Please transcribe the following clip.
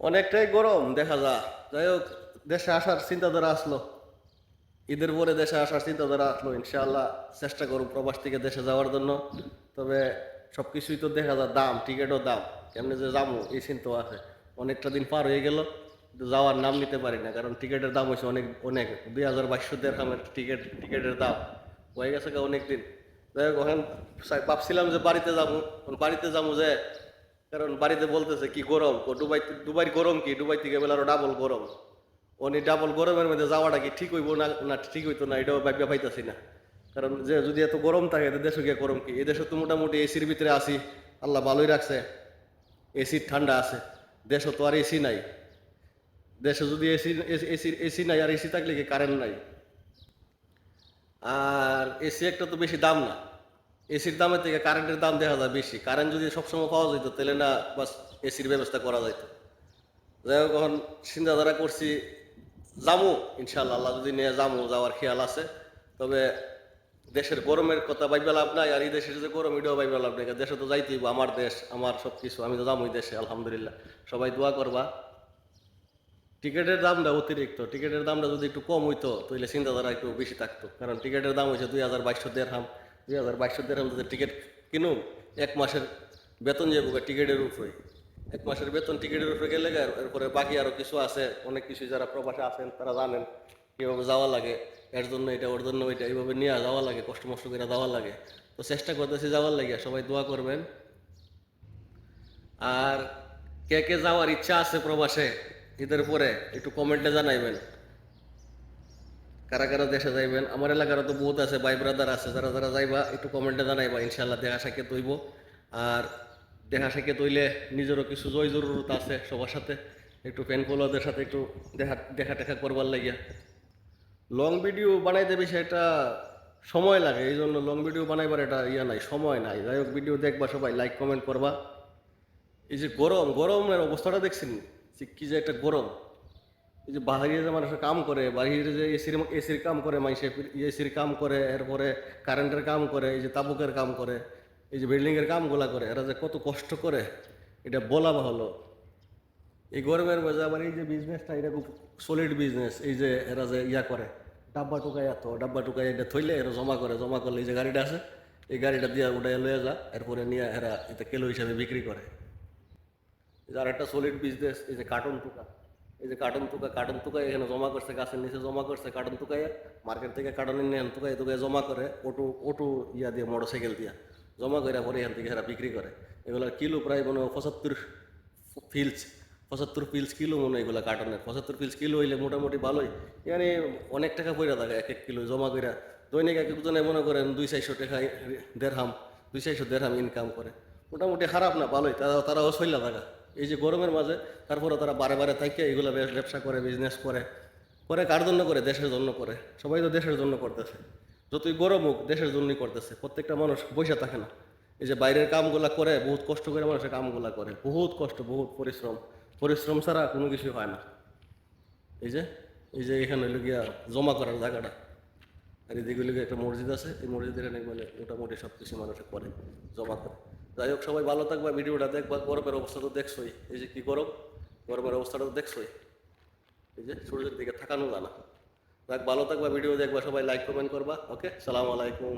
অনেকটাই গরম, দেখা যা যাই হোক, দেশে আসার চিন্তাধারা আসলো। ঈদের পরে দেশে আসার চিন্তাধারা আসলো, ইনশাআল্লাহ চেষ্টা করব প্রবাস থেকে দেশে যাওয়ার জন্য। তবে সব কিছুই তো দেখা যায় দাম, টিকিটও দাম। কেমনে যে যাব, এই চিন্তাও আছে। অনেকটা দিন পার হয়ে গেল যাওয়ার নাম নিতে পারি না, কারণ টিকিটের দাম হয়েছে অনেক অনেক। দুই হাজার বাইশশো দেড়হামের টিকিট, টিকিটের দাম হয়ে গেছে অনেক দিন যাই হোক, এখন সা- ভাবছিলাম যে বাড়িতে যাব বাড়িতে যাব যে কারণ বাড়িতে বলতেছে কি গরম দুবাই দুবাই গরম কি? দুবাই থেকে বেলা আরও ডাবল গরম। উনি ডাবল গরমের মধ্যে যাওয়াটা কি ঠিক হইব না না ঠিক হইতো না? এটাও ভাবিয়া পাইতাছি না। কারণ যে যদি এত গরম থাকে দেশে গিয়ে গরম কি? এই দেশে তো মোটামুটি এসির ভিতরে আসি আল্লাহ ভালোই রাখছে। এসির ঠান্ডা আছে। দেশে তো আর এসি নাই। দেশে যদি এসি এসি এসি নাই, আর এসি থাকলে কি কারেন্ট নাই? আর এসি একটা তো বেশি দাম না। এসির দামের থেকে কারেন্টের দাম দেখা যায় বেশি। কারেন্ট যদি সবসময় পাওয়া যেত তাহলে না, বাস এসির ব্যবস্থা করা যাইত। যাই হোক, এখন চিন্তাধারা করছি, যামু ইনশাল্লাহ আল্লাহ যদি নিয়ে যামু, যাওয়ার খেয়াল আছে। তবে দেশের গরমের কথা ভাইবা লাভ নাই, আর এই দেশের যে গরম, এটাও ভাইবা লাভ নাই। দেশে তো যাইতেই আমার দেশ, আমার সব কিছু আমি তো যামই দেশে, আলহামদুলিল্লাহ। সবাই দোয়া করবা। টিকিটের দামটা অতিরিক্ত, টিকিটের দামটা যদি একটু কম হইতো, তাহলে চিন্তাধারা একটু বেশি থাকতো। কারণ টিকিটের দাম হয়েছে দুই হাজার বাইশশো দেড় দেড়হাম। দুই হাজার বাইশশো দেড়হাম যদি টিকিট কিনুন এক মাসের বেতন যাব টিকিটের উপরে। এক মাসের বেতন টিকিটের উপরে গেলে এরপরে বাকি আরও কিছু আছে, অনেক কিছু যারা প্রবাসে আছেন, তারা জানেন কীভাবে যাওয়া লাগে, এর জন্য এটা, ওর জন্য এটা এইভাবে নিয়ে যাওয়া লাগে, কষ্ট মষ্ট করে যাওয়া লাগে। তো চেষ্টা করতেছি যাওয়ার লাগে সবাই দোয়া করবেন। আর কে কে যাওয়ার ইচ্ছা আছে প্রবাসে ঈদের পরে একটু কমেন্টে জানাইবেন। কারা কারা দেশে যাইবেন? আমার এলাকারও তো বহুত আছে, ভাই ব্রাদার আছে, যারা যারা যাইবা, একটু কমেন্টে জানাইবা ইনশাল্লাহ দেখা সাক্ষে তৈব আর দেখা সাক্ষে তৈলে নিজেরও কিছু জয় জরুরত আছে সবার সাথে। একটু ফ্যান ফলোয়ারদের সাথে একটু দেখা দেখা টেখা করবার লাগিয়া। লং ভিডিও বানাইতে বেশি একটা সময় লাগে এই জন্য লং ভিডিও বানাইবার এটা ইয়া নাই, সময় নাই। যাই হোক ভিডিও দেখবা সবাই লাইক কমেন্ট করবা। এই যে গরম, গরমের অবস্থাটা দেখছেন? যে কি যে একটা গরম। এই যে বাইরে যে মানুষ কাম করে বাইরে যে এসির এসির কাম করে, মানুষে এসির কাম করে, এরপরে কারেন্টের কাম করে, এই যে তাবুকের কাম করে, এই যে বিল্ডিংয়ের কামগুলা করে, এরা যে কত কষ্ট করে, এটা বলা ভালো। এই গরমের মধ্যে আবার এই যে বিজনেসটা এটা খুব সলিড বিজনেস এই যে এরা যে ইয়া করে, ডাব্বা টুকাই এত ডাব্বা টুকাই এটা থইলে এরা জমা করে, জমা করলে এই যে গাড়িটা আছে, এই গাড়িটা দিয়ে উঠাই লয়ে যা, এরপরে নিয়ে এরা এটা কেলো হিসাবে বিক্রি করে। আর একটা সলিড বিজনেস এই যে কার্টন টুকা। এই যে কার্টন টুকা কার্টন টুকা এখানে জমা করছে, গাছের নিচে জমা করছে, কার্টন টুকাইয়া মার্কেট থেকে কার্টন নিয়ে টুকাই টুকাই জমা করে অটো অটো ইয়া দিয়ে মোটর সাইকেল দিয়া জমা করে পরে এখান থেকে এরা বিক্রি করে। এগুলোর কিলো প্রায় মনে হয় পঁচাত্তর ফিলস, পঁচাত্তর পিলস কিলো মনে হয় এগুলো কার্টনের। পঁচাত্তর পিলস কিলো হইলে মোটামুটি ভালোই। মানে অনেক টাকা পয়সা থাকে এক এক কিলো জমা করে দৈনিক এক একজনে মনে করেন দুই চারশো টাকা দেড়হাম, দুই চারশো দেড়হাম ইনকাম করে। মোটামুটি খারাপ না, ভালোই। তারা, তারাও সইলা থাকা। এই যে গরমের মাঝে, তারপরে তারা বারে বারে থাকে, এগুলো বেশ ব্যবসা করে বিজনেস করে। করে কার জন্য করে? দেশের জন্য করে। সবাই তো দেশের জন্য করতেছে। যতই গরম হোক, দেশের জন্যই করতেছে। প্রত্যেকটা মানুষ বসে থাকে না। এই যে বাইরের কামগুলা করে, বহুত কষ্ট করে মানুষের কামগুলা করে। বহুত কষ্ট, বহুত পরিশ্রম। পরিশ্রম ছাড়া কোনো কিছু হয় না। এই যে এই যে এখানে গিয়া জমা করার জায়গাটা। আর এদিকে একটা মসজিদ আছে। এই মসজিদের এখানে মানে মোটামুটি সব কিছু মানুষে করে, জমা করে। যাই হোক, সবাই ভালো থাকবে, ভিডিওটা দেখবা, গরমের অবস্থা তো দেখছোই। এই যে কী গরম? গরমের অবস্থাটা তো দেখছোই। এই যে সূর্যের দিকে থাকানো জানা যাক, ভালো থাকবা, ভিডিও দেখবা, সবাই লাইক কমেন্ট করবা ওকে সালাম আলাইকুম।